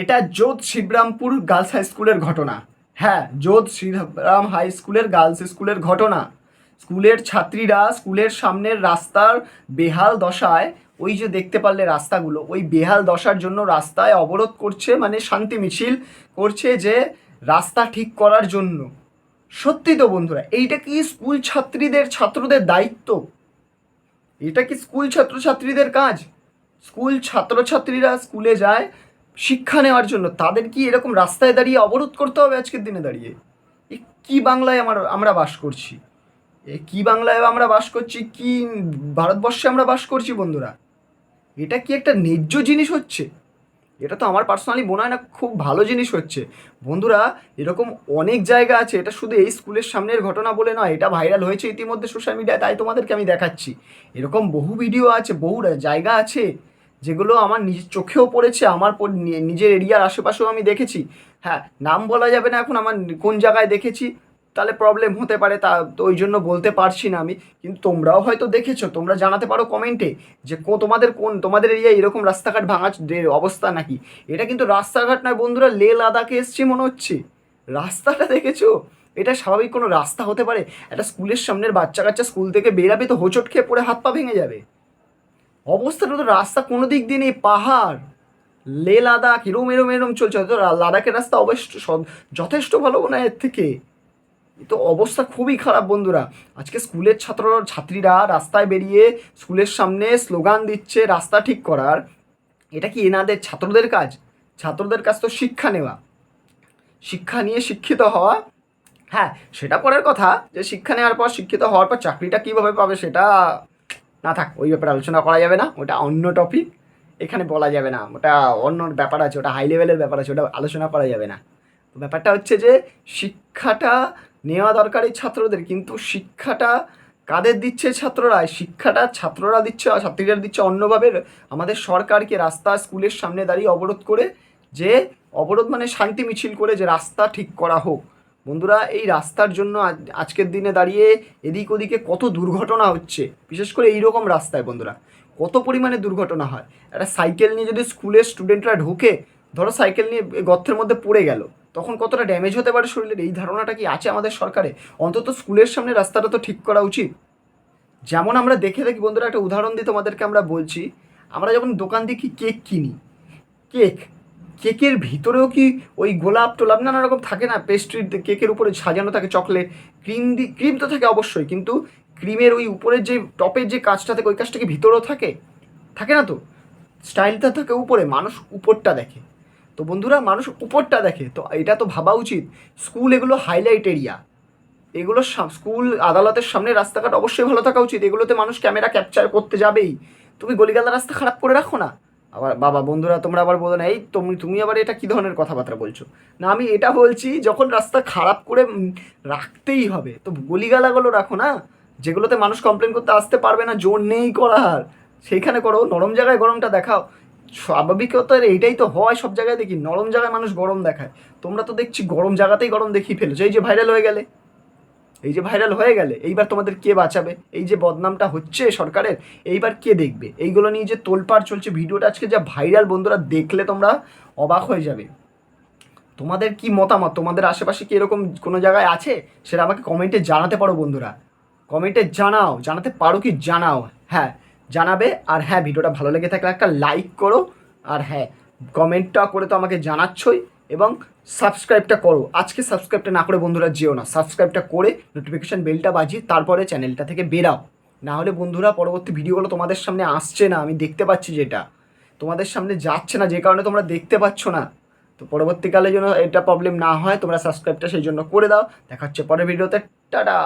এটা যোধ Shibrampur girls high স্কুলের ঘটনা। হ্যাঁ যোধ শ্রীরাম হাই স্কুলের গার্লস স্কুলের ঘটনা। স্কুলের ছাত্রীরা স্কুলের সামনের রাস্তার বেহাল দশায়, ওই যে দেখতে পারলে রাস্তাগুলো, ওই বেহাল দশার জন্য রাস্তায় অবরোধ করছে মানে শান্তি মিছিল করছে যে রাস্তা ঠিক করার জন্য। সত্যি তো বন্ধুরা, এইটা কি স্কুল ছাত্রীদের, ছাত্রদের দায়িত্ব? এটা কি স্কুল ছাত্রছাত্রীদের কাজ? স্কুল ছাত্রছাত্রীরা স্কুলে যায় শিক্ষা নেওয়ার জন্য তাদের কি এরকম রাস্তায় দাঁড়িয়ে অবরোধ করতে হবে আজকের দিনে দাঁড়িয়ে? এ কী বাংলায় আমার, আমরা বাস করছি? এ কী বাংলায় আমরা বাস করছি? কি ভারতবর্ষে আমরা বাস করছি বন্ধুরা? এটা কি একটা ন্যায্য জিনিস হচ্ছে? এটা তো আমার পার্সোনালি মনে হয় না খুব ভালো জিনিস হচ্ছে। বন্ধুরা, এরকম অনেক জায়গা আছে, এটা শুধু এই স্কুলের সামনের ঘটনা বলে নয়, এটা ভাইরাল হয়েছে ইতিমধ্যে সোশ্যাল মিডিয়ায় তাই তোমাদেরকে আমি দেখাচ্ছি। এরকম বহু ভিডিও আছে, বহু জায়গা আছে যেগুলো আমার নিজের চোখেও পড়েছে, আমার নিজের এরিয়ার আশেপাশেও আমি দেখেছি। হ্যাঁ নাম বলা যাবে না এখন, আমার কোন জায়গায় দেখেছি, তাহলে প্রবলেম হতে পারে, তা তো ওই জন্য বলতে পারছি না আমি। কিন্তু তোমরাও হয়তো দেখেছ, তোমরা জানাতে পারো কমেন্টে যে কো, তোমাদের কোন, তোমাদের এরিয়ায় এরকম রাস্তাঘাট ভাঙা অবস্থা নাকি? এটা কিন্তু রাস্তাঘাট নয় বন্ধুরা লে লাদাখে এসছি মনে হচ্ছে। রাস্তাটা দেখেছ? এটা স্বাভাবিক কোনো রাস্তা হতে পারে? একটা স্কুলের সামনের বাচ্চা কাচ্চা স্কুল থেকে বেরাবে তো হোঁচট খেয়ে পড়ে হাত পা ভেঙে যাবে। অবস্থাটা তো রাস্তা কোনো দিক দিয়ে নেই, পাহাড়। লে লাদাখ, এরম এরম এরম চলছে। হয়তো লাদাখের রাস্তা অবশ্য যথেষ্ট ভালো হয় এর থেকে। তো অবস্থা খুবই খারাপ বন্ধুরা। আজকে স্কুলের ছাত্র, ছাত্রীরা রাস্তায় বেরিয়ে স্কুলের সামনে স্লোগান দিচ্ছে, রাস্তা ঠিক করার। এটা কি এনাদের, ছাত্রদের কাজ? ছাত্রদের কাজ তো শিক্ষা নেওয়া। শিক্ষা নিয়ে শিক্ষিত হওয়া। হ্যাঁ সেটা পরের কথা যে শিক্ষা নেওয়ার পর, শিক্ষিত হওয়ার পর চাকরিটা কীভাবে পাবে সেটা না থাক, ওই ব্যাপারে আলোচনা করা যাবে না, ওটা অন্য টপিক এখানে বলা যাবে না, ওটা অন্য ব্যাপার আছে, ওটা হাই লেভেলের ব্যাপার আছে, ওটা আলোচনা করা যাবে না। ব্যাপারটা হচ্ছে যে, শিক্ষাটা নেওয়া দরকার ছাত্রদের, কিন্তু শিক্ষাটা কাদের দিচ্ছে ছাত্ররা? শিক্ষাটা ছাত্ররা দিচ্ছে ছাত্রীরা দিচ্ছে অন্যভাবে। আমাদের সরকারকে রাস্তা, স্কুলের সামনে দাঁড়িয়ে অবরোধ করে, যে অবরোধ মানে শান্তি মিছিল করে যে রাস্তা ঠিক করা হোক। বন্ধুরা, এই রাস্তার জন্য আজ- আজকের দিনে দাঁড়িয়ে এদিক ওদিকে কত দুর্ঘটনা হচ্ছে, বিশেষ করে এই রকম রাস্তায় বন্ধুরা। কত পরিমাণে দুর্ঘটনা হয়। একটা সাইকেল নিয়ে যদি স্কুলের স্টুডেন্টরা ঢুকে, ধরো সাইকেল নিয়ে গর্তের মধ্যে পড়ে গেল, তখন কতটা ড্যামেজ হতে পারে শরীরের? এই ধারণাটা কি আছে আমাদের সরকারে? অন্তত স্কুলের সামনে রাস্তাটা তো ঠিক করা উচিত। যেমন আমরা দেখে দেখি বন্ধুরা, একটা উদাহরণ দিয়ে তোমাদেরকে আমরা বলছি, আমরা যখন দোকান দিয়ে কি কেক কিনি, কেক কেকের ভিতরেও কি ওই গোলাপ টোলাপ নানা রকম থাকে না? পেস্ট্রির কেকের উপরে সাজানো থাকে চকলেট ক্রিম দি ক্রিম তো থাকে অবশ্যই, কিন্তু ক্রিমের ওই উপরের যে টপের যে কাজটা থাকে, ওই কাজটা কি ভিতরেও থাকে? থাকে না তো? স্টাইলটা থাকে উপরে, মানুষ উপরটা দেখে। তো বন্ধুরা, মানুষ উপরটা দেখে, তো এটা তো ভাবা উচিত। স্কুল এগুলো হাইলাইট এরিয়া এগুলো স্কুল আদালতের সামনে রাস্তাঘাট অবশ্যই ভালো থাকা উচিত। এগুলোতে মানুষ ক্যামেরা ক্যাপচার করতে যাবেই। তুমি গলিগালা রাস্তা খারাপ করে রাখো না। আবার বাবা, বন্ধুরা, তোমরা আবার বলো না, এই তুমি তুমি আবার এটা কী ধরনের কথাবার্তা বলছো? না, আমি এটা বলছি যখন রাস্তা খারাপ করে রাখতেই হবে। তো গলিগালাগুলো রাখো না। যেগুলোতে মানুষ কমপ্লেন করতে আসতে পারবে না, জোর নেই করার। সেইখানে করো, নরম জায়গায় গরমটা দেখাও। স্বাভাবিকতার এইটাই তো হয় সব জায়গায় দেখি, নরম জায়গায় মানুষ গরম দেখায়। তোমরা তো দেখছি গরম জায়গাতেই গরম দেখিয়ে ফেলেছো, এই যে ভাইরাল হয়ে গেলে। এই যে ভাইরাল হয়ে গেলে, এইবার তোমাদের কে বাঁচাবে? এই যে বদনামটা হচ্ছে সরকারের, এইবার কে দেখবে? এইগুলো নিয়ে যে তোলপাড় চলছে, ভিডিওটা আজকে যা ভাইরাল বন্ধুরা দেখলে তোমরা অবাক হয়ে যাবে। তোমাদের কি মতামত? তোমাদের আশেপাশে কি এরকম কোনো জায়গায় আছে? সেটা আমাকে কমেন্টে জানাতে পারো, বন্ধুরা। কমেন্টে জানাও, জানাতে পারো কি জানাও? হ্যাঁ জানাবে, আর হ্যাঁ ভিডিওটা ভালো লেগে থাকলে একটা লাইক করো। আর হ্যাঁ কমেন্টটা করে তো আমাকে জানাচ্ছই। এবং সাবস্ক্রাইবটা করো। আজকে সাবস্ক্রাইবটা না করে বন্ধুরা যেও না। সাবস্ক্রাইবটা করে নোটিফিকেশান বেলটা বাজিয়ে তারপরে চ্যানেলটা থেকে বেরাও। না হলে বন্ধুরা পরবর্তী ভিডিওগুলো তোমাদের সামনে আসছে না। আমি দেখতে পাচ্ছি যেটা। তোমাদের সামনে যাচ্ছে না, যে কারণে তোমরা দেখতে পাচ্ছ না। তো পরবর্তীকালে যেন এটা প্রবলেম না হয়, তোমরা সাবস্ক্রাইবটা সেই জন্য করে দাও। দেখা হচ্ছে পরের ভিডিওতে টাটা!